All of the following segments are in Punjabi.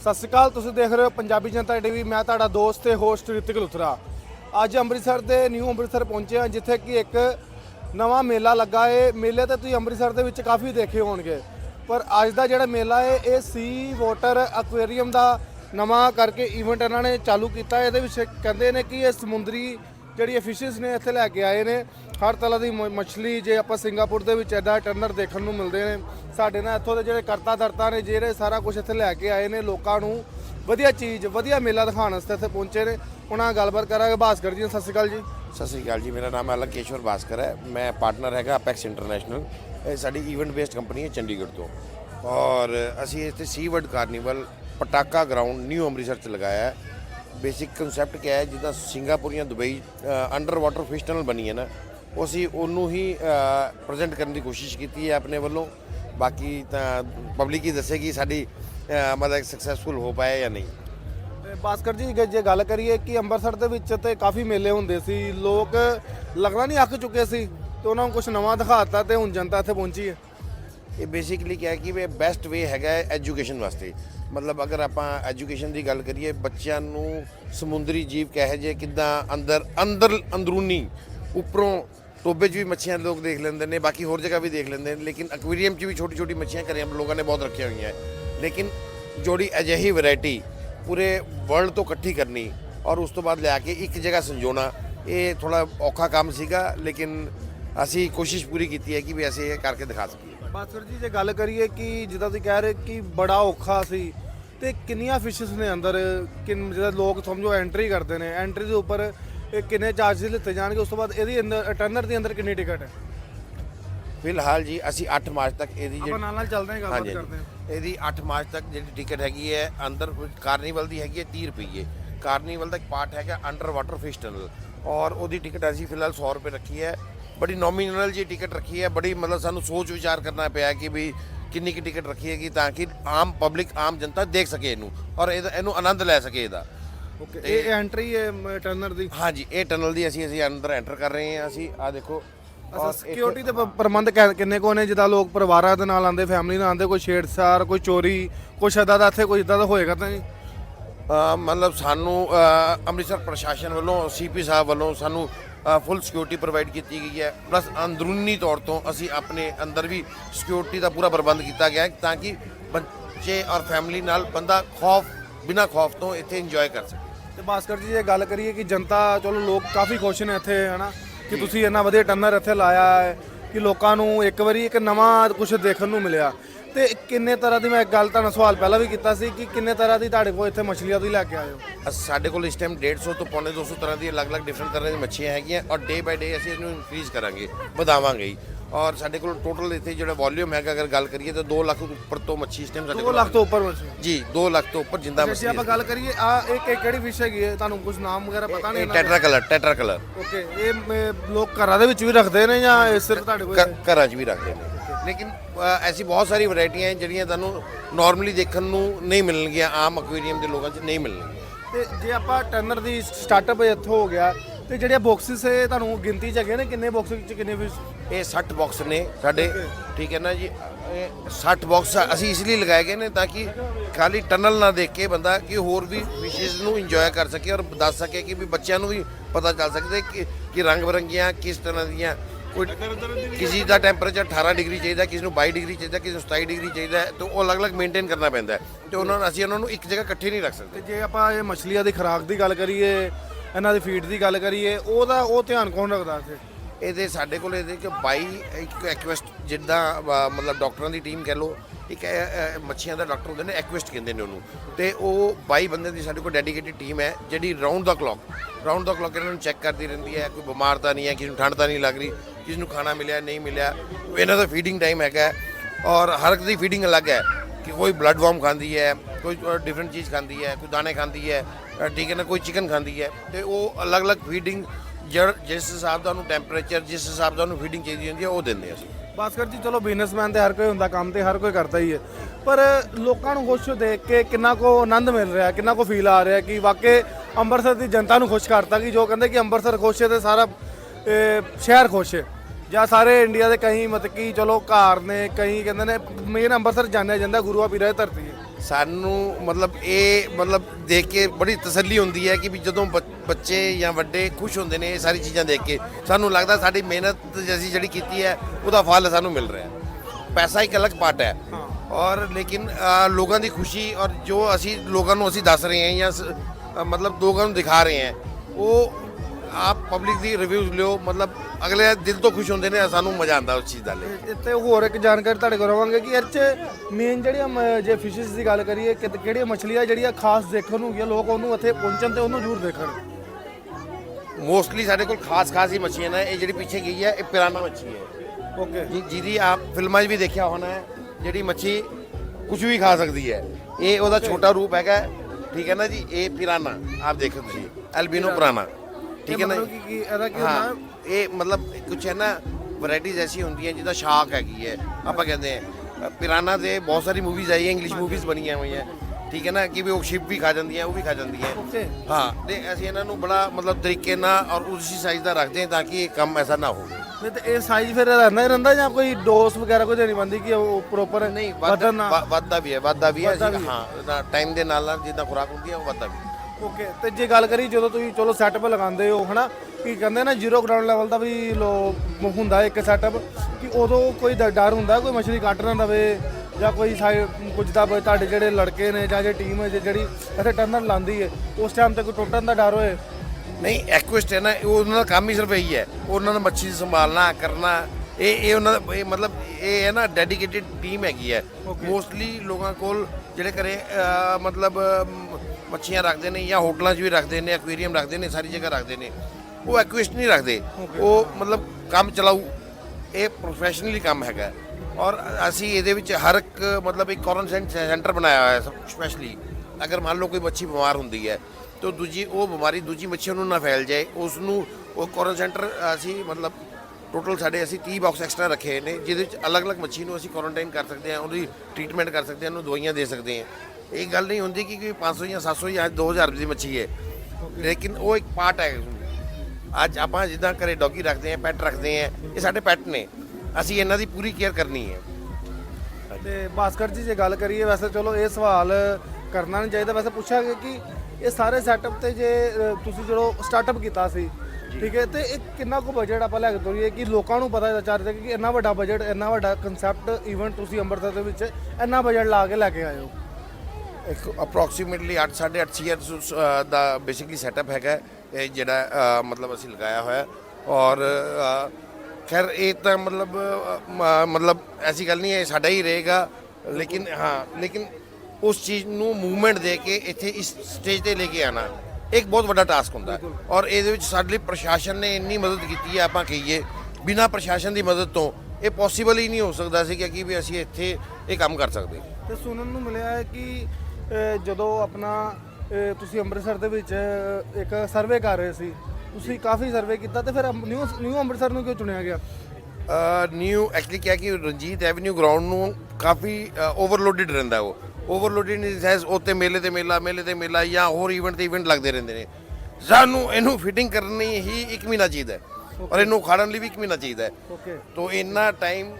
ਸਤਿ ਸ਼੍ਰੀ ਅਕਾਲ, ਤੁਸੀਂ ਦੇਖ ਰਹੇ ਹੋ ਪੰਜਾਬੀ ਜਨਤਾ ਟੀਵੀ, ਮੈਂ ਤੁਹਾਡਾ ਦੋਸਤ ਤੇ ਹੋਸਟ ਰਿਤਿਕ ਲੁਥਰਾ। ਅੱਜ ਅੰਮ੍ਰਿਤਸਰ ਦੇ ਨਿਊ ਅੰਮ੍ਰਿਤਸਰ ਪਹੁੰਚੇ ਹਾਂ, ਜਿੱਥੇ ਕਿ ਇੱਕ ਨਵਾਂ ਮੇਲਾ ਲੱਗਾ ਏ। ਮੇਲੇ ਤਾਂ ਤੁਸੀਂ ਅੰਮ੍ਰਿਤਸਰ ਦੇ ਵਿੱਚ ਕਾਫੀ ਦੇਖੇ ਹੋਣਗੇ, ਪਰ ਅੱਜ ਦਾ ਜਿਹੜਾ ਮੇਲਾ ਏ, ਇਹ ਸੀ ਵਾਟਰ ਐਕੁਆਰੀਅਮ ਦਾ ਨਵਾਂ ਕਰਕੇ ਇਵੈਂਟ ਇਹਨਾਂ ਨੇ ਚਾਲੂ ਕੀਤਾ। ਇਹਦੇ ਵਿੱਚ ਕਹਿੰਦੇ ਨੇ ਕਿ ਇਹ ਸਮੁੰਦਰੀ ਜਿਹੜੀ ਫਿਸ਼ਸ ਨੇ, ਇੱਥੇ ਲੈ ਕੇ ਆਏ ਨੇ। ਹਰ ਤਰ੍ਹਾਂ ਦੀ ਮ- ਮੱਛਲੀ ਜੇ ਆਪਾਂ ਸਿੰਗਾਪੁਰ ਦੇ ਵਿੱਚ ਐਡਾ ਟਰਨਰ ਦੇਖਣ ਨੂੰ ਮਿਲਦੇ ਨੇ, ਸਾਡੇ ਨਾਲ ਇੱਥੋਂ ਦੇ ਜਿਹੜੇ ਕਰਤਾ ਦਰਤਾ ਨੇ, ਜਿਹੜੇ ਸਾਰਾ ਕੁਝ ਇੱਥੇ ਲੈ ਕੇ ਆਏ ਨੇ, ਲੋਕਾਂ ਨੂੰ ਵਧੀਆ ਚੀਜ਼, ਵਧੀਆ ਮੇਲਾ ਦਿਖਾਉਣ ਵਾਸਤੇ ਇੱਥੇ ਪਹੁੰਚੇ ਨੇ। ਉਹਨਾਂ ਨਾਲ ਗੱਲਬਾਤ ਕਰਾਂਗੇ। ਭਾਸਕਰ ਜੀ, ਸਤਿ ਸ਼੍ਰੀ ਅਕਾਲ ਜੀ। ਸਤਿ ਸ੍ਰੀ ਅਕਾਲ ਜੀ। ਮੇਰਾ ਨਾਮ ਅਲਕੇਸ਼ਵਰ ਭਾਸਕਰ ਹੈ। ਮੈਂ ਪਾਰਟਨਰ ਹੈਗਾ ਅਪੈਕਸ ਇੰਟਰਨੈਸ਼ਨਲ ਇਹ ਸਾਡੀ ਇਵੈਂਟ ਬੇਸਡ ਕੰਪਨੀ ਹੈ ਚੰਡੀਗੜ੍ਹ ਤੋਂ। ਔਰ ਅਸੀਂ ਇੱਥੇ ਸੀਵਰਡ ਕਾਰਨੀਵਲ ਪਟਾਕਾ ਗਰਾਊਂਡ ਨਿਊ ਅੰਮ੍ਰਿਤਸਰ ਚ ਲਗਾਇਆ ਹੈ। ਬੇਸਿਕ ਕਨਸੈਪਟ ਕੀ ਹੈ? ਜਿੱਦਾਂ ਸਿੰਗਾਪੁਰ ਜਾਂ Dubai under water fish tunnel ਬਣੀ ਹੈ ਨਾ ਉਹ ਅਸੀਂ ਉਹਨੂੰ ਹੀ ਪ੍ਰੈਜ਼ੈਂਟ ਕਰਨ ਦੀ ਕੋਸ਼ਿਸ਼ ਕੀਤੀ ਹੈ ਆਪਣੇ ਵੱਲੋਂ। ਬਾਕੀ ਤਾਂ ਪਬਲਿਕ ਹੀ ਦੱਸੇਗੀ ਸਾਡੀ ਮਤਲਬ ਸਕਸੈਸਫੁਲ ਹੋ ਪਾਇਆ ਜਾਂ ਨਹੀਂ। ਤੇ ਭਾਸਕਰ ਜੀ ਜੇ- ਗੱਲ ਕਰੀਏ ਕਿ ਅੰਮ੍ਰਿਤਸਰ ਦੇ ਵਿੱਚ ਤੇ ਕਾਫੀ ਮੇਲੇ ਹੁੰਦੇ ਸੀ। ਲੋਕ ਲੱਗਦਾ ਨਹੀਂ ਅੱਕ ਚੁੱਕੇ ਸੀ ਤੇ ਉਹਨਾਂ ਨੂੰ ਕੁਝ ਨਵਾਂ ਦਿਖਾਤਾ ਤੇ ਹੁਣ ਜਨਤਾ ਇੱਥੇ ਪਹੁੰਚੀ ਹੈ। ਇਹ ਬੇਸਿਕਲੀ ਕੀ ਹੈ ਕਿ ਇਹ ਬੈਸਟ ਵੇ ਹੈਗਾ ਐਜੂਕੇਸ਼ਨ ਵਾਸਤੇ। ਮਤਲਬ ਅਗਰ ਆਪਾਂ ਐਜੂਕੇਸ਼ਨ ਦੀ ਗੱਲ ਕਰੀਏ ਬੱਚਿਆਂ ਨੂੰ ਸਮੁੰਦਰੀ ਜੀਵ ਕਹੇ ਜੇ ਕਿਦਾਂ ਅੰਦਰ ਅੰਦਰ ਅੰਦਰੂਨੀ ਉੱਪਰੋਂ ਟੋਬੇ 'ਚ ਵੀ ਮੱਛੀਆਂ ਲੋਕ ਦੇਖ ਲੈਂਦੇ ਨੇ, ਬਾਕੀ ਹੋਰ ਜਗ੍ਹਾ ਵੀ ਦੇਖ ਲੈਂਦੇ ਨੇ, ਲੇਕਿਨ ਐਕਵੇਰੀਅਮ 'ਚ ਵੀ ਛੋਟੀ ਛੋਟੀ ਮੱਛੀਆਂ ਘਰੇ ਹਮ ਲੋਕਾਂ ਨੇ ਬਹੁਤ ਰੱਖੀਆਂ ਹੋਈਆਂ। ਲੇਕਿਨ ਜੋੜੀ ਅਜਿਹੀ ਵੈਰਾਈਟੀ ਪੂਰੇ ਵਰਲਡ ਤੋਂ ਇਕੱਠੀ ਕਰਨੀ ਔਰ ਉਸ ਤੋਂ ਬਾਅਦ ਲਿਆ ਕੇ ਇੱਕ ਜਗ੍ਹਾ ਸੰਜੋਣਾ, ਇਹ ਥੋੜਾ ਔਖਾ ਕੰਮ ਸੀਗਾ, ਲੇਕਿਨ ਅਸੀਂ ਕੋਸ਼ਿਸ਼ ਪੂਰੀ ਕੀਤੀ ਹੈ ਕਿ ਵੀ ਅਸੀਂ ਇਹ ਕਰਕੇ ਦਿਖਾ ਸਕੀਏ। ਬਾਸਰ ਜੀ, ਜੇ ਗੱਲ ਕਰੀਏ ਕਿ ਜਿੱਦਾਂ ਤੁਸੀਂ ਕਹਿ ਰਹੇ ਕਿ ਬੜਾ ਔਖਾ ਸੀ, ਤੇ ਕਿੰਨੀਆਂ ਫਿਸ਼ਸ ਨੇ ਅੰਦਰ? ਕਿ ਜਿਹੜਾ ਲੋਕ ਸਮਝੋ ਐਂਟਰੀ ਕਰਦੇ ਨੇ ਐਂਟਰੀ ਦੇ ਉੱਪਰ ਇਹ ਕਿੰਨੇ ਚਾਰजेस ਲਿੱਤੇ ਜਾਣਗੇ? ਉਸ ਤੋਂ ਬਾਅਦ ਇਹਦੀ ਅੰਦਰ ਟਰਨਰ ਦੇ ਅੰਦਰ ਕਿੰਨੀ ਟਿਕਟ ਹੈ? ਫਿਲਹਾਲ ਜੀ ਅਸੀਂ 8 ਮਾਰਚ ਤੱਕ ਇਹਦੀ ਆਪਾਂ ਨਾਲ ਨਾਲ ਚੱਲਦੇ ਹਾਂ ਗੱਲਬਾਤ ਕਰਦੇ ਹਾਂ। ਇਹਦੀ 8 ਮਾਰਚ ਤੱਕ ਜਿਹੜੀ ਟਿਕਟ ਹੈਗੀ ਹੈ ਅੰਦਰ ਕਾਰਨੀਵਲ ਦੀ ਹੈਗੀ ਹੈ 30 ਰੁਪਏ ਕਾਰਨੀਵਲ ਦਾ ਇੱਕ ਪਾਰਟ ਹੈਗਾ ਅੰਡਰ ਵਾਟਰ ਫਿਸ਼ ਟਨਲ ਔਰ ਉਹਦੀ ਟਿਕਟ ਅਸੀਂ ਫਿਲਹਾਲ 100 ਰੁਪਏ ਰੱਖੀ ਹੈ। ਬੜੀ ਨੋਮੀਨਲ ਜੀ ਟਿਕਟ ਰੱਖੀ ਹੈ ਬੜੀ ਮਤਲਬ ਸਾਨੂੰ ਸੋਚ ਵਿਚਾਰ ਕਰਨਾ ਪਿਆ ਕਿ ਵੀ ਕਿੰਨੀ ਕੀ ਟਿਕਟ ਰੱਖੀ ਹੈਗੀ ਤਾਂ ਕਿ ਆਮ ਪਬਲਿਕ ਆਮ ਜਨਤਾ ਦੇਖ ਸਕੇ ਇਹਨੂੰ। ਔਰ ਇਹਦਾ ਇਹਨੂੰ ਆਨੰਦ ਲੈ ਸਕੇ ਇਹਦਾ। ਓਕੇ ਇਹ ਐਂਟਰੀ ਹੈ ਟਰਨਰ ਦੀ? ਹਾਂਜੀ ਇਹ ਟਨਲ ਦੀ ਅਸੀਂ ਅਸੀਂ ਅੰਦਰ ਐਂਟਰ ਕਰ ਰਹੇ ਹਾਂ ਅਸੀਂ ਆ ਦੇਖੋ। ਔਰ ਸਿਕਿਉਰਿਟੀ ਦੇ ਪ੍ਰਬੰਧ ਕਿੰਨੇ ਕੋ ਨੇ? ਜਿੱਦਾਂ ਲੋਕ ਪਰਿਵਾਰਾਂ ਦੇ ਨਾਲ ਆਉਂਦੇ ਫੈਮਿਲੀ ਨਾਲ ਆਉਂਦੇ ਕੋਈ ਛੇੜਛਾੜ ਕੋਈ ਚੋਰੀ ਕੁਛ ਏਦਾਂ ਦਾ ਇੱਥੇ ਕੋਈ ਇਦਾਂ ਦਾ ਹੋਏਗਾ ਤਾਂ ਅ, ਮਤਲਬ ਸਾਨੂੰ ਅੰਮ੍ਰਿਤਸਰ ਪ੍ਰਸ਼ਾਸਨ ਵੱਲੋਂ ਸੀਪੀ ਸਾਹਿਬ ਵੱਲੋਂ ਸਾਨੂੰ ਫੁੱਲ ਸਿਕਿਉਰਿਟੀ ਪ੍ਰੋਵਾਈਡ ਕੀਤੀ ਗਈ ਹੈ। ਪਲੱਸ ਅੰਦਰੂਨੀ ਤੌਰ ਤੋਂ ਅਸੀਂ ਆਪਣੇ ਅੰਦਰ ਵੀ ਸਿਕਿਉਰਿਟੀ ਦਾ ਪੂਰਾ ਪ੍ਰਬੰਧ ਕੀਤਾ ਗਿਆ ਹੈ ਤਾਂ ਕਿ ਬੱਚੇ ਔਰ ਫੈਮਿਲੀ ਨਾਲ ਬੰਦਾ ਖੌਫ ਬਿਨਾ ਖੌਫ ਤੋਂ ਇੱਥੇ ਇੰਜੋਏ ਕਰ ਸਕੇ। ਤੇ ਭਾਸਕਰ ਜੀ, ਜੇ ਗੱਲ ਕਰੀਏ ਕਿ ਜਨਤਾ, ਚਲੋ ਲੋਕ ਕਾਫੀ ਖੁਸ਼ ਨੇ ਇੱਥੇ, ਹਨਾ, ਕਿ ਤੁਸੀਂ ਇੰਨਾ ਵਧੀਆ ਟਰਨਰ ਇੱਥੇ ਲਾਇਆ ਹੈ ਕਿ ਲੋਕਾਂ ਨੂੰ ਇੱਕ ਵਾਰੀ ਇੱਕ ਨਵਾਂ ਕੁਝ ਦੇਖਣ ਨੂੰ ਮਿਲਿਆ। ਤੇ ਕਿੰਨੇ ਤਰ੍ਹਾਂ ਦੀ ਮੈਂ ਇੱਕ ਗੱਲ ਤੁਹਾਨੂੰ ਸਵਾਲ ਪਹਿਲਾਂ ਵੀ ਕੀਤਾ ਸੀ ਕਿ ਕਿੰਨੇ ਤਰ੍ਹਾਂ ਦੀ ਤੁਹਾਡੇ ਕੋਲ ਇੱਥੇ ਮਛਲੀਆਂ ਤੁਸੀਂ ਲੈ ਕੇ ਆਏ ਹੋ? ਅਸ- ਸਾਡੇ ਕੋਲ ਇਸ ਟਾਈਮ 150 ਤੋਂ ਪੌਣੇ 200 ਤਰ੍ਹਾਂ ਦੀ ਅਲੱਗ-ਅਲੱਗ ਡਿਫਰੈਂਟ ਤਰ੍ਹਾਂ ਦੀਆਂ ਮੱਛੀਆਂ ਹੈਗੀਆਂ ਔਰ ਡੇ ਬਾਈ ਡੇ ਅਸੀਂ ਇਹਨੂੰ ਇਨਕਰੀਜ਼ ਕਰਾਂਗੇ ਵਧਾਵਾਂਗੇ ਹੀ ਔਰ ਸਾਡੇ ਕੋਲ ਟੋਟਲ ਇੱਥੇ ਜਿਹੜਾ ਵੋਲਿਊਮ ਹੈਗਾ ਅਗਰ ਗੱਲ ਕਰੀਏ ਤਾਂ 2 ਲੱਖ ਉੱਪਰ ਤੋਂ ਮੱਛੀ ਇਸ ਟਾਈਮ ਸਾਡੇ 2 ਕੋਲ ਲੱਖ ਤੋਂ ਉੱਪਰ ਜੀ 2 ਲੱਖ ਤੋਂ ਉੱਪਰ ਜਿੰਦਾ ਜੇ ਮੱਛੀ ਆਪਾਂ ਗੱਲ ਕਰੀਏ ਆ ਇੱਕ ਇੱਕ ਕਿਹੜੀ ਫਿਸ਼ ਹੈਗੀ ਹੈ? ਤੁਹਾਨੂੰ ਕੁਝ ਨਾਮ ਵਗੈਰਾ ਪਤਾ ਨਹੀਂ ਇਹ tetra colour tetra colour okay ਇਹ ਮ- ਲੋਕ ਘਰਾਂ ਦੇ ਵਿੱਚ ਵੀ ਰੱਖਦੇ ਨੇ ਜਾਂ ਇਹ ਸਿਰਫ ਤੁਹਾਡੇ ਕੋਲ ਘਰਾਂ 'ਚ ਵੀ ਰੱਖਦੇ ਨੇ। ਲੇਕਿਨ ਐਸੀ ਬਹੁਤ ਸਾਰੀ ਵੈਰਾਈਟੀਆਂ ਹੈ ਜਿਹੜੀਆਂ ਤੁਹਾਨੂੰ ਨਾਰਮਲੀ ਦੇਖਣ ਨੂੰ ਨਹੀਂ ਮਿਲਣਗੀਆਂ ਆਮ ਐਕਵੇਰੀਅਮ ਦੇ ਲੋਕਾਂ 'ਚ ਨਹੀਂ ਮਿਲਣਗੀਆਂ। ਤੇ ਜੇ ਆਪਾਂ ਟਰਨਰ ਦੀ ਸਟਾਰਟਅਪ ਇੱਥੋਂ ਹੋ ਗਿਆ ਤੇ ਜਿਹੜੇ ਬਾਕਸਿਸ ਹੈ ਤੁਹਾਨੂੰ ਗਿਣਤੀ ਚ ਹੈਗੇ ਨੇ ਕਿੰਨੇ ਬਾਕਸ ਵਿੱਚ ਕਿੰਨੇ ਫਿਸ਼ ਇਹ 60 ਬਾਕਸ ਨੇ ਸਾਡੇ ਠੀਕ ਹੈ ਨਾ ਜੀ? ਇਹ 60 ਬਾਕਸ ਅਸੀਂ ਇਸ ਲਈ ਲਗਾਏ ਗਏ ਨੇ ਤਾਂ ਕਿ ਖਾਲੀ ਟਨਲ ਨਾ ਦੇਖ ਕੇ ਬੰਦਾ ਕਿ ਹੋਰ ਵੀ ਵਿਸ਼ੇਸ ਨੂੰ ਇੰਜੋਏ ਕਰ ਸਕੇ ਔਰ ਦੱਸ ਸਕੇ ਕਿ ਵੀ ਬੱਚਿਆਂ ਨੂੰ ਵੀ ਪਤਾ ਚੱਲ ਸਕਦੇ ਕਿ ਕਿ ਰੰਗ ਬਰੰਗੀਆਂ ਕਿਸ ਤਰ੍ਹਾਂ ਦੀਆਂ ਕੋਈ ਕਿਸੇ ਦਾ ਟੈਂਪਰੇਚਰ 18 ਡਿਗਰੀ ਚਾਹੀਦਾ ਕਿਸੇ ਨੂੰ 22 ਡਿਗਰੀ ਚਾਹੀਦਾ ਕਿਸੇ ਨੂੰ 27 ਡਿਗਰੀ ਚਾਹੀਦਾ ਤੇ ਉਹ ਅਲੱਗ-ਅਲੱਗ ਮੇਨਟੇਨ ਕਰਨਾ ਪੈਂਦਾ ਤੇ ਉਹਨਾਂ ਨੂੰ ਅਸੀਂ ਉਹਨਾਂ ਨੂੰ ਇੱਕ ਜਗ੍ਹਾ ਇਕੱਠੇ ਨਹੀਂ ਰੱਖ ਸਕਦੇ। ਜੇ ਆਪਾਂ ਇਹ ਮਛਲੀਆਂ ਦੀ ਖੁਰਾਕ ਦੀ ਗੱਲ ਕਰੀਏ ਇਹਨਾਂ ਦੀ ਫੀਡ ਦੀ ਗੱਲ ਕਰੀਏ ਉਹਦਾ ਉਹ ਧਿਆਨ ਕੌਣ ਰੱਖਦਾ ਇੱਥੇ? ਇਹਦੇ ਸਾਡੇ ਕੋਲ ਇਹਦੇ ਕਿ 22 ਇੱਕ ਐਕਵੈਸਟ ਜਿੱਦਾਂ ਮਤਲਬ ਡਾਕਟਰਾਂ ਦੀ ਟੀਮ ਕਹਿ ਲਓ ਇੱਕ ਅ, ਅ, ਮੱਛੀਆਂ ਦਾ ਡਾਕਟਰ ਹੁੰਦੇ ਨੇ ਐਕਵੈਸਟ ਕਹਿੰਦੇ ਨੇ ਉਹਨੂੰ। ਤੇ ਉਹ 22 ਬੰਦੇ ਦੀ ਸਾਡੇ ਕੋਲ ਡੈਡੀਕੇਟਿਡ ਟੀਮ ਹੈ ਜਿਹੜੀ round the clock round the clock ਇਹਨਾਂ ਨੂੰ ਚੈੱਕ ਕਰਦੀ ਰਹਿੰਦੀ ਹੈ ਕੋਈ ਬਿਮਾਰ ਤਾਂ ਨਹੀਂ ਹੈ ਕਿਸੇ ਨੂੰ ਠੰਡ ਤਾਂ ਨਹੀਂ ਲੱਗ ਰਹੀ ਕਿਸੇ ਨੂੰ ਖਾਣਾ ਮਿਲਿਆ ਨਹੀਂ ਮਿਲਿਆ ਇਹਨਾਂ ਦਾ ਫੀਡਿੰਗ ਟਾਈਮ ਹੈਗਾ ਹੈ। ਔਰ ਹਰ ਇੱਕ ਦੀ ਫੀਡਿੰਗ ਅਲੱਗ ਹੈ ਕਿ ਕੋਈ ਬਲੱਡ ਵਾਰਮ ਖਾਂਦੀ ਹੈ ਕੋਈ ਡਿਫਰੈਂਟ ਚੀਜ਼ ਖਾਂਦੀ ਹੈ ਕੋਈ ਦਾਣੇ ਖਾਂਦੀ ਹੈ ਅ, ਠੀਕ ਹੈ ਨਾ ਕੋਈ ਚਿਕਨ ਖਾਂਦੀ ਹੈ। ਤੇ ਉਹ ਅਲੱਗ-ਅਲੱਗ ਫੀਡਿੰਗ ਜੜ ਜਿਸ ਹਿਸਾਬ ਦਾ ਉਹਨੂੰ ਟੈਂਪਰੇਚਰ ਜਿਸ ਹਿਸਾਬ ਦਾ ਉਹਨੂੰ ਫੀਡਿੰਗ ਚਾਹੀਦੀ ਹੁੰਦੀ ਹੈ ਉਹ ਦਿੰਦੇ ਅਸੀਂ। ਭਾਸਕਰ ਜੀ, ਚਲੋ ਬਿਜ਼ਨਸਮੈਨ ਤੇ ਹਰ ਕੋਈ ਹੁੰਦਾ, ਕੰਮ ਤੇ ਹਰ ਕੋਈ ਕਰਦਾ ਹੀ ਹੈ। ਪਰ ਲੋਕਾਂ ਨੂੰ ਖੁਸ਼ ਦੇਖ ਕੇ ਕਿੰਨਾ ਕੋ ਆਨੰਦ ਮਿਲ ਰਿਹਾ, ਕਿੰਨਾ ਕੋ ਫੀਲ ਆ ਰਿਹਾ ਕਿ ਵਾਕਈ ਅੰਮ੍ਰਿਤਸਰ ਦੀ ਜਨਤਾ ਨੂੰ ਖੁਸ਼ ਕਰਤਾ ਕਿ ਜੋ ਕਹਿੰਦੇ ਕਿ ਅੰਮ੍ਰਿਤਸਰ ਖੁਸ਼ ਹੈ ਤੇ ਸਾਰਾ ਸ਼ਹਿਰ ਖੁਸ਼ ਹੈ। ਜਾਂ ਸਾਰੇ ਇੰਡੀਆ ਦੇ ਕਈ ਮਤਲਬ ਕਿ ਚਲੋ ਘਰ ਨੇ, ਕਈ ਕਹਿੰਦੇ ਨੇ ਮੇਨ ਅੰਮ੍ਰਿਤਸਰ ਜਾਣਿਆ ਜਾਂਦਾ, ਗੁਰੂਆ ਪੀਰਾਂ ਦੀ ਧਰਤੀ ਸਾਨੂੰ ਮਤਲਬ ਇਹ ਮਤਲਬ ਦੇਖ ਕੇ ਬੜੀ ਤਸੱਲੀ ਹੁੰਦੀ ਹੈ ਕਿ ਵੀ ਜਦੋਂ ਬੱਚ- ਜਾਂ ਵੱਡੇ ਖੁਸ਼ ਹੁੰਦੇ ਨੇ ਇਹ ਸਾਰੀ ਚੀਜ਼ਾਂ ਦੇਖ ਕੇ ਸਾਨੂੰ ਲੱਗਦਾ ਸਾਡੀ ਮਿਹਨਤ ਅਸੀਂ ਜਿਹੜੀ ਕੀਤੀ ਹੈ ਉਹਦਾ ਫਲ ਸਾਨੂੰ ਮਿਲ ਰਿਹਾ ਹੈ। ਪੈਸਾ ਇੱਕ ਅਲੱਗ ਪਾਰਟ ਹੈ। ਔਰ ਲੇਕਿਨ ਲੋਕਾਂ ਦੀ ਖੁਸ਼ੀ ਔਰ ਜੋ ਅਸੀਂ ਲੋਕਾਂ ਨੂੰ ਅਸੀਂ ਦੱਸ ਰਹੇ ਹਾਂ ਜਾਂ ਮਤਲਬ ਲੋਕਾਂ ਨੂੰ ਦਿਖਾ ਰਹੇ ਹਾਂ ਉਹ ਆਪ ਪਬਲਿਕ ਦੀ ਰਿਵਿਊਜ਼ ਲਿਓ ਮਤਲਬ ਅਗਲੇ ਦਿਲ ਤੋਂ ਖੁਸ਼ ਹੁੰਦੇ ਨੇ ਸਾਨੂੰ ਮਜ਼ਾ ਆਉਂਦਾ ਉਸ ਚੀਜ਼ ਦਾ ਲੈ ਕੇ। ਇੱਥੇ ਹੋਰ ਇੱਕ ਜਾਣਕਾਰੀ ਤੁਹਾਡੇ ਕੋਲ ਰਵਾਂਗੇ ਕਿ 'ਚ ਮੇਨ ਜਿਹੜੀਆਂ ਮ- ਜੇ ਫਿਸ਼ਸ ਦੀ ਗੱਲ ਕਰੀਏ ਕਿ ਕਿਹੜੀਆਂ ਮਛਲੀਆਂ ਜਿਹੜੀਆਂ ਖਾਸ ਦੇਖਣ ਨੂੰ ਗਿਆ ਲੋਕ ਉਹਨੂੰ ਉੱਥੇ ਪਹੁੰਚਣ ਤੇ ਉਹਨੂੰ ਜ਼ਰੂਰ ਦੇਖਣ। ਮੋਸਟਲੀ ਸਾਡੇ ਕੋਲ ਖਾਸ ਖਾਸ ਹੀ ਮੱਛੀਆਂ ਨੇ ਇਹ ਜਿਹੜੀ ਪਿੱਛੇ ਗਈ ਹੈ ਇਹ ਪਿਰਾਨਾ ਮੱਛੀ ਹੈ। ਓਕੇ ਜਿ- ਜਿਹਦੀ ਆਪ ਫਿਲਮਾਂ 'ਚ ਵੀ ਦੇਖਿਆ ਹੋਣਾ ਹੈ ਜਿਹੜੀ ਮੱਛੀ ਕੁਝ ਵੀ ਖਾ ਸਕਦੀ ਹੈ। ਇਹ ਉਹਦਾ ਛੋਟਾ ਰੂਪ ਹੈਗਾ ਠੀਕ ਹੈ ਨਾ ਜੀ? ਇਹ ਪਿਰਾਨਾ ਆਪ ਦੇਖੋ ਤੁਸੀਂ। ਐਲਬੀਨੋ ਪੁਰਾਣਾ। ਠੀਕ ਹੈ ਨਾ ਮਤਲਬ? ਕਿ ਕੀ ਇਹਦਾ ਕੀ ਹਾਂ ਹੁੰਦਾ ਇਹ ਮਤਲਬ ਕੁਝ ਹੈ ਨਾ ਵੈਰਾਈਟੀਜ਼ ਐਸੀ ਹੁੰਦੀਆਂ ਜਿਹਦਾ ਸ਼ਾਕ ਹੈਗੀ ਹੈ ਆਪਾਂ ਕਹਿੰਦੇ ਆ ਪਿਰਾਨਾ ਦੇ ਬਹੁਤ ਸਾਰੀ ਮੂਵੀਜ਼ ਆਈ ਹੈ ਇੰਗਲਿਸ਼ ਮੂਵੀਜ਼ ਬਣੀਆਂ ਹੋਈਆਂ। ਠੀਕ ਹੈ ਨਾ ਕਿ ਵੀ ਉਹ ਸ਼ਿਪ ਵੀ ਖਾ ਜਾਂਦੀਆਂ ਉਹ ਵੀ ਖਾ ਜਾਂਦੀਆਂ। ਓਕੇ ਹਾਂ ਤੇ ਅਸੀਂ ਇਹਨਾਂ ਨੂੰ ਬੜਾ ਮਤਲਬ ਤਰੀਕੇ ਨਾਲ ਔਰ ਉਸੇ ਸਾਈਜ਼ ਦਾ ਰੱਖਦੇ ਹਾਂ ਤਾਂ ਕਿ ਇਹ ਕੰਮ ਐਸਾ ਨਾ ਹੋਵੇ। ਨਹੀਂ ਤੇ ਇਹ ਸਾਈਜ਼ ਫਿਰ ਰਹਿੰਦਾ ਹੀ ਰਹਿੰਦਾ ਜਾਂ ਕੋਈ ਡੋਸ ਵਗੈਰਾ ਕੋਈ ਦੇਣੀ ਬੰਦੀ ਕਿ ਉਹ ਪ੍ਰੋਪਰ ਨਹੀਂ ਵਧਣ ਨਾ ਵੱਧਦਾ ਵੱਧਦਾ ਵੀ ਹੈ ਵੱਧਦਾ ਵੀ ਹੈ। ਵੱਧਦਾ ਅਸੀਂ ਵੀ ਹੈ। ਹਾਂ ਟਾਈਮ ਦੇ ਨਾਲ ਨਾਲ ਜਿੱਦਾਂ ਖੁਰਾਕ ਹੁੰਦੀ ਹੈ ਉਹ ਵੱਧਦਾ ਵੀ ਹੈ। ਓਕੇ ਤੇ ਜੇ ਗੱਲ ਕਰੀ ਜਦੋਂ ਤੁਸੀਂ ਚਲੋ ਸੈਟਅਪ ਲਗਾਉਂਦੇ ਹੋ ਹਨਾ ਕੀ ਕਹਿੰਦੇ ਨਾ ਜ਼ੀਰੋ ਗਰਾਊਂਡ ਲੈਵਲ ਦਾ ਵੀ ਲੋ ਹੁੰਦਾ ਇੱਕ ਸੈਟਅਪ ਕਿ ਉਦੋਂ ਕੋਈ ਡ- ਡਰ ਹੁੰਦਾ ਕੋਈ ਮਛਲੀ ਕੱਟ ਨਾ ਦਵੇ ਜਾਂ ਕੋਈ ਸਾਈ ਕੁਝ ਦਾ ਤੁਹਾਡੇ ਜਿਹੜੇ ਲੜਕੇ ਨੇ ਜਾਂ ਜੇ ਟੀਮ ਹੈ ਜੇ ਜਿਹੜੀ ਇੱਥੇ ਟਰਨਰ ਲਾਉਂਦੀ ਹੈ ਉਸ ਟਾਈਮ ਤੇ ਕੋਈ ਟੁੱਟਣ ਦਾ ਡਰ ਹੋਏ? ਨਹੀਂ ਐਕੁਇਸਟ ਹੈ ਨਾ ਇਹ ਉਹਨਾਂ ਦਾ ਕੰਮ ਹੀ ਸਿਰਫ ਇਹੀ ਹੈ ਉਹਨਾਂ ਨੂੰ ਮੱਛੀ ਸੰਭਾਲਣਾ ਕਰਨਾ ਇਹ ਇਹ ਉਹਨਾਂ ਦਾ ਇਹ ਮਤਲਬ ਇਹ ਹੈ ਨਾ ਡੈਡੀਕੇਟਿਡ ਟੀਮ ਹੈਗੀ ਹੈ। ਮੋਸਟਲੀ ਲੋਕਾਂ ਕੋਲ ਜਿਹੜੇ ਘਰੇ ਅਹ, ਮਤਲਬ ਅਮ, ਮੱਛੀਆਂ ਰੱਖਦੇ ਨੇ ਜਾਂ ਹੋਟਲਾਂ 'ਚ ਵੀ ਰੱਖਦੇ ਨੇ ਐਕੁਆਰੀਅਮ ਰੱਖਦੇ ਨੇ ਸਾਰੀ ਜਗ੍ਹਾ ਰੱਖਦੇ ਨੇ। ਉਹ ਐਕੁਇਸਟ ਨਹੀਂ ਰੱਖਦੇ। ਉਹ ਮਤਲਬ ਕੰਮ ਚਲਾਊ। ਇਹ ਪ੍ਰੋਫੈਸ਼ਨਲੀ ਕੰਮ ਹੈਗਾ। ਔਰ ਅਸੀਂ ਇਹਦੇ ਵਿੱਚ ਹਰ ਇੱਕ ਮਤਲਬ ਇੱਕ ਕੁਆਰੰਟਾਈਨ ਸੈਂਟਰ ਬਣਾਇਆ ਹੋਇਆ ਹੈ ਸਪੈਸ਼ਲੀ ਅਗਰ ਮੰਨ ਲਓ ਕੋਈ ਮੱਛੀ ਬਿਮਾਰ ਹੁੰਦੀ ਹੈ ਤਾਂ ਦੂਜੀ ਉਹ ਬਿਮਾਰੀ ਦੂਜੀ ਮੱਛੀ ਨੂੰ ਨਾ ਫੈਲ ਜਾਏ ਉਸ ਨੂੰ ਉਹ ਕੁਆਰੰਟਾਈਨ ਸੈਂਟਰ ਅਸੀਂ ਮਤਲਬ ਟੋਟਲ ਸਾਡੇ ਅਸੀਂ 30 ਬਾਕਸ ਐਕਸਟਰਾ ਰੱਖੇ ਨੇ ਜਿਹਦੇ ਵਿੱਚ ਅਲੱਗ-ਅਲੱਗ ਮੱਛੀ ਨੂੰ ਅਸੀਂ ਕੁਆਰੰਟਾਈਨ ਕਰ ਸਕਦੇ ਹਾਂ ਉਹਦੀ ਟ੍ਰੀਟਮੈਂਟ ਕਰ ਸਕਦੇ ਹਾਂ ਉਹਨੂੰ ਦਵਾਈਆਂ ਦੇ ਸਕਦੇ ਹਾਂ। ਇਹ ਗੱਲ ਨਹੀਂ ਹੁੰਦੀ ਕਿ ਕੋਈ 500 ਜਾਂ 700 ਜਾਂ 2000 ਰੁਪਏ ਦੀ ਮੱਛੀ ਹੈ। ਲੇਕਿਨ ਉਹ ਇੱਕ ਪਾਰਟ ਹੈ ਅੱਜ ਆਪਾਂ ਜਿੱਦਾਂ ਘਰੇ ਡੌਗੀ ਰੱਖਦੇ ਹਾਂ ਪੈਟ ਰੱਖਦੇ ਹਾਂ ਇਹ ਸਾਡੇ ਪੈਟ ਨੇ। ਅਸੀਂ ਇਹਨਾਂ ਦੀ ਪੂਰੀ ਕੇਅਰ ਕਰਨੀ ਹੈ। ਤੇ ਭਾਸਕਰ ਜੀ ਜੇ ਗੱਲ ਕਰੀਏ ਵੈਸੇ ਚਲੋ ਇਹ ਸਵਾਲ ਕਰਨਾ ਨਹੀਂ ਚਾਹੀਦਾ। ਵੈਸੇ ਪੁੱਛਾਂਗੇ ਕਿ ਇਹ ਸਾਰੇ ਸੈਟਅਪ ਤੇ ਜੇ ਤੁਸੀਂ ਜਦੋਂ ਸਟਾਰਟਅਪ ਕੀਤਾ ਸੀ ਠੀਕ ਹੈ ਤੇ ਇਹ ਕਿੰਨਾ ਕੁ ਬਜਟ ਆਪਾਂ ਲੈ ਕੇ ਤੋਰੀਏ ਕਿ ਲੋਕਾਂ ਨੂੰ ਪਤਾ ਚੱਲ ਰਿਹਾ ਕਿ ਇੰਨਾ ਵੱਡਾ ਬਜਟ ਇੰਨਾ ਵੱਡਾ ਕਨਸੈਪਟ ਇਵੈਂਟ ਤੁਸੀਂ ਅੰਮ੍ਰਿਤਸਰ ਦੇ ਵਿੱਚ ਇੰਨਾ ਬਜਟ ਲਾ ਕੇ ਲੈ ਕੇ ਆਏ ਹੋ? ਇੱਕ ਅਪਰੋਕਸੀਮੇਟਲੀ 8 8.5 ਇਅਰਸ ਦਾ ਬੇਸਿਕਲੀ ਸੈਟਅਪ ਹੈਗਾ ਇਹ ਜਿਹੜਾ ਮਤਲਬ ਅਸੀਂ ਲਗਾਇਆ ਹੋਇਆ। ਔਰ ਖੈਰ ਇਹ ਤਾਂ ਮਤਲਬ ਮਤਲਬ ਐਸੀ ਗੱਲ ਨਹੀਂ ਹੈ ਸਾਡਾ ਹੀ ਰਹੇਗਾ। ਲੇਕਿਨ ਹਾਂ ਲੇਕਿਨ ਉਸ ਚੀਜ਼ ਨੂੰ ਮੂਵਮੈਂਟ ਦੇ ਕੇ ਇੱਥੇ ਇਸ ਸਟੇਜ ਤੇ ਲੈ ਕੇ ਆਣਾ ਇੱਕ ਬਹੁਤ ਵੱਡਾ ਟਾਸਕ ਹੁੰਦਾ ਹੈ। ਔਰ ਇਹਦੇ ਵਿੱਚ ਸਾਡੇ ਲਈ ਪ੍ਰਸ਼ਾਸਨ ਨੇ ਇੰਨੀ ਮਦਦ ਕੀਤੀ ਹੈ ਆਪਾਂ ਕਹੀਏ ਬਿਨਾਂ ਪ੍ਰਸ਼ਾਸਨ ਦੀ ਮਦਦ ਤੋਂ ਇਹ ਪੋਸੀਬਲ ਹੀ ਨਹੀਂ ਹੋ ਸਕਦਾ ਸੀ ਕਿ ਵੀ ਅਸੀਂ ਇੱਥੇ ਇਹ ਕੰਮ ਕਰ ਸਕਦੇ। ਤੇ ਸੁਣਨ ਨੂੰ ਮਿਲਿਆ ਹੈ ਕਿ ਜਦੋਂ ਆਪਣਾ ਤੁਸੀਂ ਅੰਮ੍ਰਿਤਸਰ ਦੇ ਵਿੱਚ ਇੱਕ ਸਰਵੇ ਕਰ ਰਹੇ ਸੀ ਤੁਸੀਂ ਕਾਫੀ ਸਰਵੇ ਕੀਤਾ ਤੇ ਫਿਰ ਨਿਊ ਨਿਊ ਅੰਮ੍ਰਿਤਸਰ ਨੂੰ ਕਿਉਂ ਚੁਣਿਆ ਗਿਆ? ਨਿਊ ਐਕਚੁਅਲੀ ਕਿਹਾ ਕਿ ਰਣਜੀਤ ਐਵਨਿਊ ਗਰਾਊਂਡ ਨੂੰ ਕਾਫੀ ਓਵਰਲੋਡਡ ਰਹਿੰਦਾ ਉਹ। ਓਵਰਲੋਡਡ ਇਨ ਸੈਂਸ ਉੱਤੇ ਮੇਲੇ ਤੇ ਮੇਲਾ ਮੇਲੇ ਤੇ ਮੇਲਾ ਜਾਂ ਹੋਰ ਇਵੈਂਟ ਤੇ ਇਵੈਂਟ ਲੱਗਦੇ ਰਹਿੰਦੇ ਨੇ। ਸਾਨੂੰ ਇਹਨੂੰ ਫਿਟਿੰਗ ਕਰਨੀ ਹੀ 1 ਮਹੀਨਾ ਚਾਹੀਦਾ ਹੈ। ਔਰ ਇਹਨੂੰ ਖਾੜਨ ਲਈ ਵੀ 1 ਮਹੀਨਾ ਚਾਹੀਦਾ ਹੈ। ਓਕੇ ਤੋ ਇੰਨਾ ਟਾਈਮ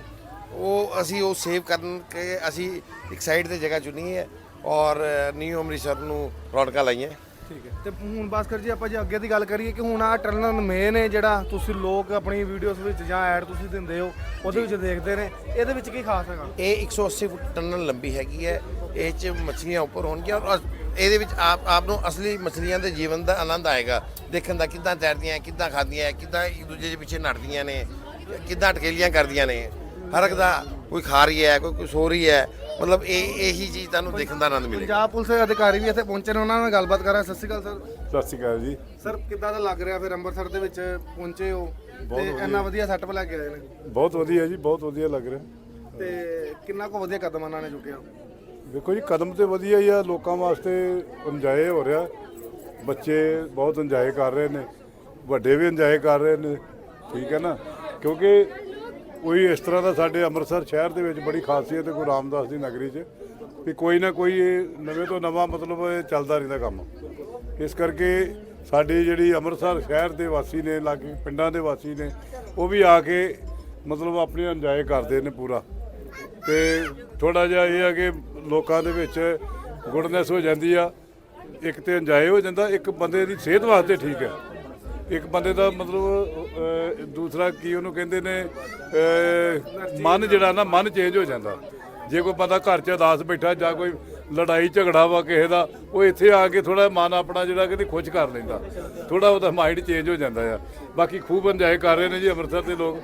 ਉਹ ਅਸੀਂ ਉਹ ਸੇਵ ਕਰਨ ਕੇ ਅਸੀਂ ਇੱਕ ਸਾਈਡ ਤੇ ਜਗ੍ਹਾ ਚੁਣੀ ਹੈ। ਔਰ ਨਿਊ ਅੰਮ੍ਰਿਤਸਰ ਨੂੰ ਰੌਣਕਾਂ ਲਾਈਆਂ। ਠੀਕ ਹੈ। ਤੇ ਹੁਣ ਭਾਸਕਰ ਜੀ ਆਪਾਂ ਜੇ ਅੱਗੇ ਦੀ ਗੱਲ ਕਰੀਏ ਕਿ ਹੁਣ ਆ ਟਰਨਲ ਮੇਨ ਹੈ ਜਿਹੜਾ ਤੁਸੀਂ ਲੋਕ ਆਪਣੀ ਵੀਡੀਓਜ਼ ਵਿੱਚ ਜਾਂ ਐਡ ਤੁਸੀਂ ਦਿੰਦੇ ਹੋ ਉਹਦੇ ਵਿੱਚ ਦੇਖਦੇ ਨੇ। ਇਹਦੇ ਵਿੱਚ ਕੀ ਖਾਸ ਹੈਗਾ? ਇਹ 180 ਫੁੱਟ ਟਨਲ ਲੰਬੀ ਹੈਗੀ ਹੈ। ਇਹ ਚ ਮੱਛਲੀਆਂ ਉੱਪਰ ਹੋਣਗੀਆਂ ਔਰ ਇਹਦੇ ਵਿੱਚ ਆਪ ਆਪ ਨੂੰ ਅਸਲੀ ਮੱਛਲੀਆਂ ਦੇ ਜੀਵਨ ਦਾ ਆਨੰਦ ਆਏਗਾ। ਦੇਖਣ ਦਾ ਕਿੱਦਾਂ ਤੈਰਦੀਆਂ ਕਿੱਦਾਂ ਖਾਂਦੀਆਂ ਕਿੱਦਾਂ ਇੱਕ ਦੂਜੇ ਦੇ ਪਿੱਛੇ ਨੱਠਦੀਆਂ ਨੇ ਕਿੱਦਾਂ ਟਕੇਲੀਆਂ ਕਰਦੀਆਂ ਨੇ। ਹਰ ਇੱਕ ਦਾ ਕੋਈ ਖਾ ਰਹੀ ਹੈ ਕੋਈ ਕੋਈ ਸੋ ਰਹੀ ਹੈ। ਮਤਲਬ ਇਹ ਇਹੀ ਚੀਜ਼ ਤੁਹਾਨੂੰ ਦੇਖਣ ਦਾ ਆਨੰਦ ਮਿਲੇਗਾ। ਪੰਜਾਬ ਪੁਲਿਸ ਦੇ ਅਧਿਕਾਰੀ ਵੀ ਇੱਥੇ ਪਹੁੰਚੇ ਨੇ ਉਹਨਾਂ ਨਾਲ ਗੱਲਬਾਤ ਕਰਾਂ ਸਤਿ ਸ਼੍ਰੀ ਅਕਾਲ ਸਰ। ਸਤਿ ਸ਼੍ਰੀ ਅਕਾਲ ਜੀ। ਸਰ ਕਿੱਦਾਂ ਦਾ ਲੱਗ ਰਿਹਾ ਫਿਰ ਅੰਮ੍ਰਿਤਸਰ ਦੇ ਵਿੱਚ ਪਹੁੰਚੇ ਹੋ? ਤੇ ਇੰਨਾ ਵਧੀਆ ਸੈਟਅਪ ਲੈ ਕੇ ਆਏ ਨੇ। ਬਹੁਤ ਵਧੀਆ ਜੀ ਬਹੁਤ ਵਧੀਆ ਲੱਗ ਰਿਹਾ। ਤੇ ਕਿੰਨਾ ਕੁ ਵਧੀਆ ਕਦਮ ਉਹਨਾਂ ਨੇ ਚੁੱਕਿਆ? ਦੇਖੋ ਜੀ ਕਦਮ ਤੇ ਵਧੀਆ ਹੀ ਆ ਲੋਕਾਂ ਵਾਸਤੇ ਇੰਜੋਏ ਹੋ ਰਿਹਾ। ਬੱਚੇ ਬਹੁਤ ਇੰਜੋਏ ਕਰ ਰਹੇ ਨੇ ਵੱਡੇ ਵੀ ਇੰਜੋਏ ਕਰ ਰਹੇ ਨੇ ਠੀਕ ਹੈ ਨਾ? ਕਿਉਂਕਿ ਕੋਈ ਇਸ ਤਰ੍ਹਾਂ ਦਾ ਸਾਡੇ ਅੰਮ੍ਰਿਤਸਰ ਸ਼ਹਿਰ ਦੇ ਵਿੱਚ ਬੜੀ ਖਾਸੀਅਤ ਹੈ ਗੁਰੂ ਰਾਮਦਾਸ ਦੀ ਨਗਰੀ 'ਚ ਵੀ ਕੋਈ ਨਾ ਕੋਈ ਇਹ ਨਵੇਂ ਤੋਂ ਨਵਾਂ ਮਤਲਬ ਇਹ ਚੱਲਦਾ ਰਹਿੰਦਾ ਕੰਮ। ਇਸ ਕਰਕੇ ਸਾਡੀ ਜਿਹੜੀ ਅੰਮ੍ਰਿਤਸਰ ਸ਼ਹਿਰ ਦੇ ਵਾਸੀ ਨੇ, ਲਾਗੇ ਪਿੰਡਾਂ ਦੇ ਵਾਸੀ ਨੇ, ਉਹ ਵੀ ਆ ਕੇ ਮਤਲਬ ਆਪਣੇ ਇੰਜੋਏ ਕਰਦੇ ਨੇ ਪੂਰਾ। ਤੇ ਥੋੜਾ ਜਿਹਾ ਇਹ ਆ ਕਿ ਲੋਕਾਂ ਦੇ ਵਿੱਚ ਗੁੱਡਨੈਸ ਹੋ ਜਾਂਦੀ ਆ। ਇੱਕ ਤੇ ਇੰਜੋਏ ਹੋ ਜਾਂਦਾ, ਇੱਕ ਬੰਦੇ ਦੀ ਸਿਹਤ ਵਾਸਤੇ ਠੀਕ ਹੈ। ਇੱਕ ਬੰਦੇ ਦਾ ਮਤਲਬ ਦੂਸਰਾ ਕੀ ਉਹਨੂੰ ਕਹਿੰਦੇ ਨੇ ਮਨ ਜਿਹੜਾ ਨਾ, ਮਨ ਚੇਂਜ ਹੋ ਜਾਂਦਾ। ਜੇ ਕੋਈ ਬੰਦਾ ਘਰ 'ਚ ਉਦਾਸ ਬੈਠਾ ਜਾਂ ਕੋਈ ਲੜਾਈ ਝਗੜਾ ਵਾ ਕਿਸੇ ਦਾ, ਉਹ ਇੱਥੇ ਆ ਕੇ ਥੋੜਾ ਮਨ ਆਪਣਾ ਜਿਹੜਾ ਕਹਿੰਦੇ ਖੁਸ਼ ਕਰ ਲੈਂਦਾ। ਥੋੜਾ ਉਹਦਾ ਮਾਈਂਡ ਚੇਂਜ ਹੋ ਜਾਂਦਾ ਆ। ਬਾਕੀ ਖੂਬ ਇੰਜੋਏ ਕਰ ਰਹੇ ਨੇ ਜੀ ਅੰਮ੍ਰਿਤਸਰ ਦੇ ਲੋਕ।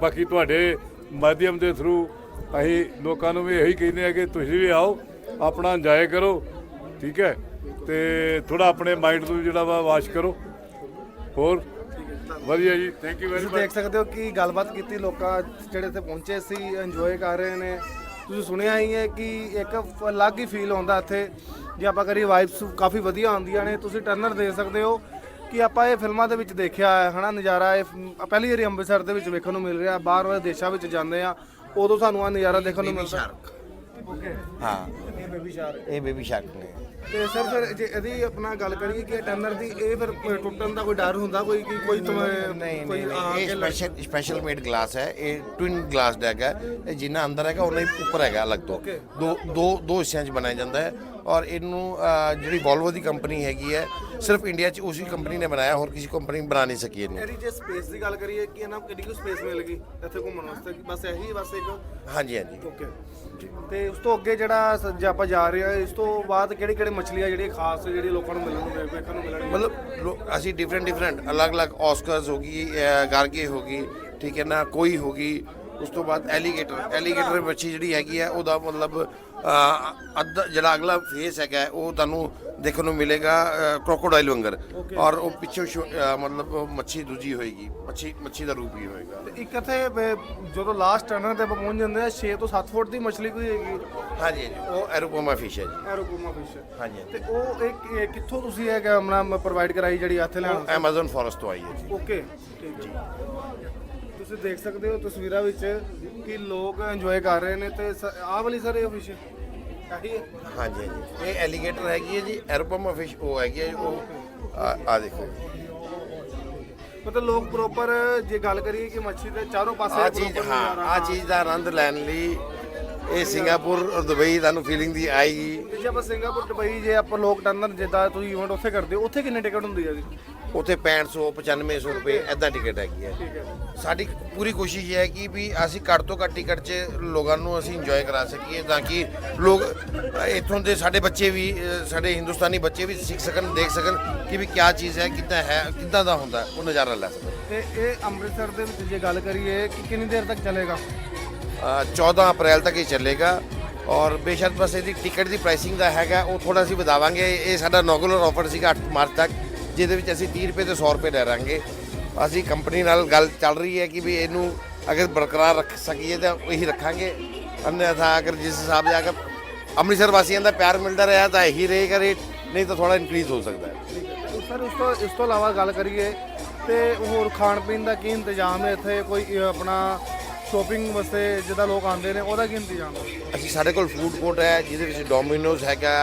ਬਾਕੀ ਤੁਹਾਡੇ ਮਾਧਿਅਮ ਦੇ ਥਰੂ ਅਸੀਂ ਲੋਕਾਂ ਨੂੰ ਵੀ ਇਹੀ ਕਹਿੰਦੇ ਆ ਕਿ ਤੁਸੀਂ ਵੀ ਆਓ, ਆਪਣਾ ਇੰਜੋਏ ਕਰੋ, ਠੀਕ ਹੈ? ਤੇ ਥੋੜਾ ਆਪਣੇ ਮਾਈਂਡ ਨੂੰ ਜਿਹੜਾ ਵਾ ਵਾਸ਼ ਕਰੋ। ਹੋਰ ਵਧੀਆ ਜੀ ਥੈਂਕ ਯੂ ਵੈਰੀ ਤੁਸੀਂ ਦੇਖ ਸਕਦੇ ਹੋ ਕਿ ਗੱਲਬਾਤ ਕੀਤੀ ਲੋਕਾਂ ਜਿਹੜੇ ਇੱਥੇ ਪਹੁੰਚੇ ਸੀ ਇੰਜੋਏ ਕਰ ਰਹੇ ਨੇ। ਤੁਸੀਂ ਸੁਣਿਆ ਹੀ ਹੈ ਕਿ ਇੱਕ ਫ- ਅਲੱਗ ਹੀ ਫੀਲ ਆਉਂਦਾ ਇੱਥੇ। ਜੇ ਆਪਾਂ ਕਰੀ ਵਾਈਬਸ ਕਾਫੀ ਵਧੀਆ ਆਉਂਦੀਆਂ ਨੇ। ਤੁਸੀਂ ਟਰਨਰ ਦੇ ਸਕਦੇ ਹੋ ਕਿ ਆਪਾਂ ਇਹ ਫਿਲਮਾਂ ਦੇ ਵਿੱਚ ਦੇਖਿਆ ਹੈ ਹਨਾ ਨਜ਼ਾਰਾ ਇਹ ਫ- ਪਹਿਲੀ ਵਾਰੀ ਅੰਮ੍ਰਿਤਸਰ ਦੇ ਵਿੱਚ ਵੇਖਣ ਨੂੰ ਮਿਲ ਰਿਹਾ। ਬਾਹਰ ਵਾਲੇ ਦੇਸ਼ਾਂ ਵਿੱਚ ਜਾਂਦੇ ਆ ਉਦੋਂ ਸਾਨੂੰ ਆ ਨਜ਼ਾਰਾ ਦੇਖਣ ਨੂੰ ਮਿਲਦਾ। ਓਕੇ ਹਾਂ। ਇਹ ਬੇਬੀ ਸ਼ਾਰਕ ਇਹ ਬੇਬੀ ਸ਼ਾਰਕ ਨੇ। ਤੇ ਸਰ ਫਿਰ ਜੇ ਇਹਦੀ ਆਪਣਾ ਗੱਲ ਕਰੀਏ ਕਿ ਟਰਨਰ ਦੀ ਇਹ ਫਿਰ ਟੁੱਟਣ ਦਾ ਕੋਈ ਡਰ ਹੁੰਦਾ ਕੋਈ ਕਿ ਕੋਈ ਨਹੀਂ ਕੋਈ ਨਹੀਂ ਇਹ ਸਪੈਸ਼ਲ ਸਪੈਸ਼ਲ ਮੇਡ ਗਲਾਸ ਹੈ। ਇਹ ਟਵਿਨ ਗਲਾਸ ਹੈਗਾ। ਇਹ ਜਿੰਨਾ ਅੰਦਰ ਹੈਗਾ ਉਹਨਾਂ ਹੀ ਉੱਪਰ ਹੈਗਾ ਅਲੱਗ ਤੋਂ. ਦੋ ਦੋ ਦੋ ਹਿੱਸਿਆਂ 'ਚ ਬਣਾਇਆ ਜਾਂਦਾ ਹੈ। ਔਰ ਇਹਨੂੰ ਜਿਹੜੀ ਵੋਲਵੋ ਦੀ ਕੰਪਨੀ ਹੈਗੀ ਹੈ ਸਿਰਫ ਇੰਡੀਆ 'ਚ ਉਸੇ ਕੰਪਨੀ ਨੇ ਬਣਾਇਆ ਹੋਰ ਕਿਸੇ ਕੰਪਨੀ ਬਣਾ ਨਹੀਂ ਸਕੀ ਇਹਨੂੰ। ਇਹਦੀ ਜੇ ਸਪੇਸ ਦੀ ਗੱਲ ਕਰੀਏ ਕਿ ਇਹਨਾਂ ਕਿੰਨੀ ਕੁ ਸਪੇਸ ਮਿਲ ਗਈ ਇੱਥੇ ਘੁੰਮਣ ਵਾਸਤੇ? ਬਸ ਇਹੀ ਬਸ ਇੱਕ? ਹਾਂਜੀ ਹਾਂਜੀ। ਓਕੇ ਤੇ ਉਸ ਤੋਂ ਅੱਗੇ ਜਿਹੜਾ ਜੇ ਆਪਾਂ ਜਾ ਰਹੇ ਹਾਂ ਇਸ ਤੋਂ ਬਾਅਦ ਕਿਹੜੀ ਕਿਹੜੀ ਮੱਛਲੀਆਂ ਜਿਹੜੀਆਂ ਖਾਸ ਜਿਹੜੀਆਂ ਲੋਕਾਂ ਨੂੰ ਮਿਲਣ ਨੂੰ ਵੇਖਣ ਨੂੰ ਮਿਲਣਗੀਆਂ? ਮਤਲਬ ਅਸੀਂ ਡਿਫਰੈਂਟ ਡਿਫਰੈਂਟ ਅਲੱਗ-ਅਲੱਗ ਆਸਕਰਸ ਹੋ ਗਈ ਗਾਰਗੇ ਹੋ ਗਈ ਠੀਕ ਹੈ ਨਾ ਕੋਈ ਹੋ ਗਈ ਉਸ ਤੋਂ ਬਾਅਦ ਐਲੀਗੇਟਰ ਐਲੀਗੇਟਰ ਮੱਛੀ ਜਿਹੜੀ ਹੈਗੀ ਹੈ ਉਹਦਾ ਮਤਲਬ ਅੱਧਾ ਜਿਹੜਾ ਅਗਲਾ ਫੇਸ ਹੈਗਾ ਉਹ ਤੁਹਾਨੂੰ ਦੇਖਣ ਨੂੰ ਮਿਲੇਗਾ ਕ੍ਰੋਕੋਡਾਈਲ ਵਾਂਗਰ। ਔਰ ਉਹ ਪਿੱਛੇ ਮਤਲਬ ਮੱਛੀ ਦੂਜੀ ਹੋਏਗੀ। ਮੱਛੀ ਮੱਛੀ ਦਾ ਰੂਪ ਹੀ ਹੋਏਗਾ। ਤੇ ਇੱਕ ਇੱਥੇ ਜਦੋਂ ਲਾਸਟ ਟਰਨਰ ਤੇ ਪਹੁੰਚ ਜਾਂਦੇ ਆ 6 ਤੋਂ 7 ਫੁੱਟ ਦੀ ਮੱਛਲੀ ਕੋਈ ਹੈਗੀ ਹਾਂਜੀ ਹਾਂਜੀ। ਉਹ ਐਰੋਪੋਮਾ ਫਿਸ਼ ਹੈ ਜੀ। ਐਰੋਕੋਮਾ ਫਿਸ਼ ਹਾਂਜੀ ਤੇ ਉਹ ਇੱਕ ਕਿੱਥੋਂ ਤੁਸੀਂ ਇਹ ਆਪਣਾ ਪ੍ਰੋਵਾਈਡ ਕਰਾਈ ਜਿਹੜੀ ਇੱਥੇ ਲੈਣ? ਐਮਾਜ਼ਨ ਫੋਰੈਸਟ ਤੋਂ ਆਈ ਹੈ ਜੀ। ਓਕੇ ਠੀਕ ਹੈ। ਤੁਸੀਂ ਦੇਖ ਸਕਦੇ ਹੋ ਤਸਵੀਰਾਂ ਵਿੱਚ ਕਿ ਲੋਕ ਇੰਜੋਏ ਕਰ ਰਹੇ ਨੇ ਤੇ ਸ- ਆਹ ਵਾਲੀ ਸਰ ਇਹ ਫਿਸ਼ ਇਹੀ ਹੈ? ਹਾਂਜੀ ਹਾਂਜੀ। ਇਹ ਐਲੀਗੇਟਰ ਹੈਗੀ ਹੈ ਜੀ ਐਰੋਪੋਮਾ ਫਿਸ਼ ਉਹ ਹੈਗੀ ਹੈ ਉਹ ਆ ਆ ਦੇਖੋ। ਮਤਲਬ ਲੋਕ ਪ੍ਰੋਪਰ ਜੇ ਗੱਲ ਕਰੀਏ ਕਿ ਮੱਛੀ ਦੇ ਚਾਰੋਂ ਪਾਸੇ ਆ ਚੀਜ਼ proper ਹਾਂ ਨਜ਼ਾਰਾ, ਆ ਚੀਜ਼ ਦਾ ਆਨੰਦ ਲੈਣ ਲਈ ਇਹ ਸਿੰਗਾਪੁਰ ਔਰ ਦੁਬਈ ਤੁਹਾਨੂੰ ਫੀਲਿੰਗ ਦੀ ਆਏਗੀ। ਤੇ ਜੇ ਆਪਾਂ ਸਿੰਗਾਪੁਰ ਦੁਬਈ ਜੇ ਆਪਾਂ ਲੋਕ ਟਰਨਰ ਜਿੱਦਾਂ ਤੁਸੀਂ ਇਵੈਂਟ ਉੱਥੇ ਕਰਦੇ ਹੋ ਉੱਥੇ ਕਿੰਨੇ ਟਿਕਟ ਹੁੰਦੀ ਹੈ ਜੀ? ਉੱਥੇ 6500 9500 ਰੁਪਏ ਐਦਾਂ ਟਿਕਟ ਹੈਗੀ ਹੈ। ਹੈ ਸਾਡੀ ਪੂਰੀ ਕੋਸ਼ਿਸ਼ ਇਹ ਹੈ ਕਿ ਵੀ ਅਸੀਂ ਘੱਟ ਤੋਂ ਘੱਟ ਟਿਕਟ 'ਚ ਲੋਕਾਂ ਨੂੰ ਅਸੀਂ ਇੰਜੋਏ ਕਰਾ ਸਕੀਏ ਤਾਂ ਕਿ ਲੋਕ ਇੱਥੋਂ ਦੇ ਸਾਡੇ ਬੱਚੇ ਵੀ ਸਾਡੇ ਹਿੰਦੁਸਤਾਨੀ ਬੱਚੇ ਵੀ ਸਿੱਖ ਸਕਣ ਦੇਖ ਸਕਣ ਕਿ ਵੀ ਕੀ ਚੀਜ਼ ਹੈ ਕਿੱਦਾਂ ਹੈ ਕਿੱਦਾਂ ਦਾ ਹੁੰਦਾ ਹੈ, ਉਹ ਨਜ਼ਾਰਾ ਲੈ ਸਕਣ। ਤੇ ਇਹ ਅੰਮ੍ਰਿਤਸਰ ਦੇ ਵਿੱਚ ਜੇ ਗੱਲ ਕਰੀਏ ਕਿ ਕਿੰਨੀ ਦੇਰ ਤੱਕ ਚੱਲੇਗਾ? ਅ, 14 ਅਪ੍ਰੈਲ ਤੱਕ ਇਹ ਚੱਲੇਗਾ ਔਰ ਬੇਸ਼ੱਕ ਬਸ ਇਹਦੀ ਟਿਕਟ ਦੀ ਪ੍ਰਾਈਸਿੰਗ ਦਾ ਹੈਗਾ ਉਹ ਥੋੜਾ ਅਸੀਂ ਵਧਾਵਾਂਗੇ। ਇਹ ਸਾਡਾ ਨੋਗੂਲਰ ਆਫਰ ਸੀਗਾ 8 ਮਾਰਚ ਤੱਕ। ਜਿਹਦੇ ਵਿੱਚ ਅਸੀਂ 30 ਰੁਪਏ ਤੇ 100 ਰੁਪਏ ਲੈ ਰਾਂਗੇ ਅਸੀਂ ਕੰਪਨੀ ਨਾਲ ਗੱਲ ਚੱਲ ਰਹੀ ਹੈ ਕਿ ਵੀ ਇਹਨੂੰ ਅਗਰ ਬਰਕਰਾਰ ਰੱਖ ਸਕੀਏ ਤਾਂ ਇਹੀ ਰੱਖਾਂਗੇ। ਅਨਿਆਥਾ ਅਗਰ ਜਿਸ ਹਿਸਾਬ ਦੇ ਅਗਰ ਅੰਮ੍ਰਿਤਸਰ ਵਾਸੀਆਂ ਦਾ ਪਿਆਰ ਮਿਲਦਾ ਰਿਹਾ ਤਾਂ ਇਹੀ ਰਹੇਗਾ ਰੇਟ ਨਹੀਂ ਤਾਂ ਥੋੜਾ ਇਨਕਰੀਜ਼ ਹੋ ਸਕਦਾ ਹੈ। ਸਰ ਉਸ ਤੋਂ ਇਸ ਤੋਂ ਇਲਾਵਾ ਗੱਲ ਕਰੀਏ ਤੇ ਹੋਰ ਖਾਣ ਪੀਣ ਦਾ ਕੀ ਇੰਤਜ਼ਾਮ ਹੈ? ਇੱਥੇ ਕੋਈ ਆਪਣਾ ਸ਼ੋਪਿੰਗ ਵਾਸਤੇ ਜਿੱਦਾਂ ਲੋਕ ਆਉਂਦੇ ਨੇ ਉਹਦਾ ਕੀ ਇੰਤਜ਼ਾਮ ਹੈ? ਅਸੀਂ ਸਾਡੇ ਕੋਲ ਫੂਡ ਕੋਰਟ ਹੈ ਜਿਹਦੇ ਵਿੱਚ ਡੋਮਿਨੋਜ਼ ਹੈਗਾ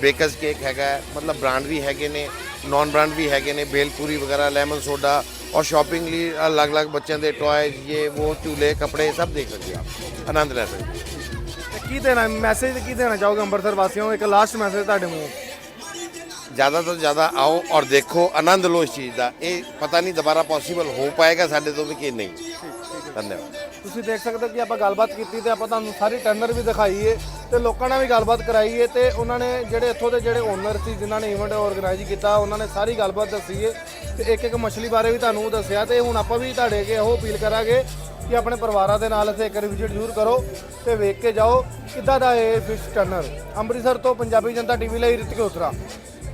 ਬੇਕਰਸ ਕੇਕ ਹੈਗਾ ਮਤਲਬ ਬ੍ਰਾਂਡ ਵੀ ਹੈਗੇ ਨੇ ਨਾਨ ਬ੍ਰਾਂਡ ਵੀ ਹੈਗੇ ਨੇ ਬੇਲਪੂਰੀ ਵਗੈਰਾ ਲੈਮਨ ਸੋਡਾ ਔਰ ਸ਼ਾਪਿੰਗ ਲਈ ਅਲੱਗ-ਅਲੱਗ ਬੱਚਿਆਂ ਦੇ ਟੌਇਜ਼ ਇਹ ਉਹ ਝੂਲੇ ਕੱਪੜੇ ਸਭ ਦੇਖ ਸਕਦੇ ਆਪ ਆਨੰਦ ਲੈ ਸਕਦੇ ਕੀ ਦੇਣਾ ਮੈਸੇਜ ਕੀ ਦੇਣਾ ਚਾਹੋਗੇ ਅੰਮ੍ਰਿਤਸਰ ਵਾਸੀਆਂ ਨੂੰ? ਇੱਕ ਲਾਸਟ ਮੈਸੇਜ ਤੁਹਾਡੇ ਮੂੰਹੋਂ। ਜ਼ਿਆਦਾ ਤੋਂ ਜ਼ਿਆਦਾ ਆਓ ਔਰ ਦੇਖੋ ਆਨੰਦ ਲਓ ਇਸ ਚੀਜ਼ ਦਾ। ਇਹ ਪਤਾ ਨਹੀਂ ਦੁਬਾਰਾ ਪੋਸੀਬਲ ਹੋ ਪਾਏਗਾ ਸਾਡੇ ਤੋਂ ਵੀ ਕਿ ਨਹੀਂ। ਧੰਨਵਾਦ। ਤੁਸੀਂ ਦੇਖ ਸਕਦੇ ਹੋ ਕਿ ਆਪਾਂ ਗੱਲਬਾਤ ਕੀਤੀ ਤੇ ਆਪਾਂ ਤੁਹਾਨੂੰ ਸਾਰੀ ਟੈਂਡਰ ਵੀ ਦਿਖਾਈਏ ਤੇ ਲੋਕਾਂ ਨਾਲ ਵੀ ਗੱਲਬਾਤ ਕਰਾਈਏ ਤੇ ਉਹਨਾਂ ਨੇ ਜਿਹੜੇ ਇੱਥੋਂ ਦੇ ਜਿਹੜੇ ਓਨਰ ਸੀ, ਜਿਨ੍ਹਾਂ ਨੇ ਇਵੈਂਟ ਆਰਗੇਨਾਈਜ਼ ਕੀਤਾ, ਉਹਨਾਂ ਨੇ ਸਾਰੀ ਗੱਲਬਾਤ ਦੱਸੀ ਏ ਤੇ ਇੱਕ ਇੱਕ ਮਛਲੀ ਬਾਰੇ ਵੀ ਤੁਹਾਨੂੰ ਦੱਸਿਆ ਤੇ ਹੁਣ ਆਪਾਂ ਵੀ ਤੁਹਾਡੇ ਅੱਗੇ ਉਹ ਅਪੀਲ ਕਰਾਂਗੇ ਕਿ ਆਪਣੇ ਪਰਿਵਾਰਾਂ ਦੇ ਨਾਲ ਇੱਥੇ ਇੱਕ ਵਾਰੀ ਵਿਜ਼ਿਟ ਜ਼ਰੂਰ ਕਰੋ ਤੇ ਵੇਖ ਕੇ ਜਾਓ ਕਿੱਦਾਂ ਦਾ ਇਹ ਫਿਸ਼ ਟਰਨਰ ਅੰਮ੍ਰਿਤਸਰ ਤੋਂ ਪੰਜਾਬੀ ਜਨਤਾ ਟੀਵੀ ਲਈ ਰਿਤਿਕ ਉਤਰਾ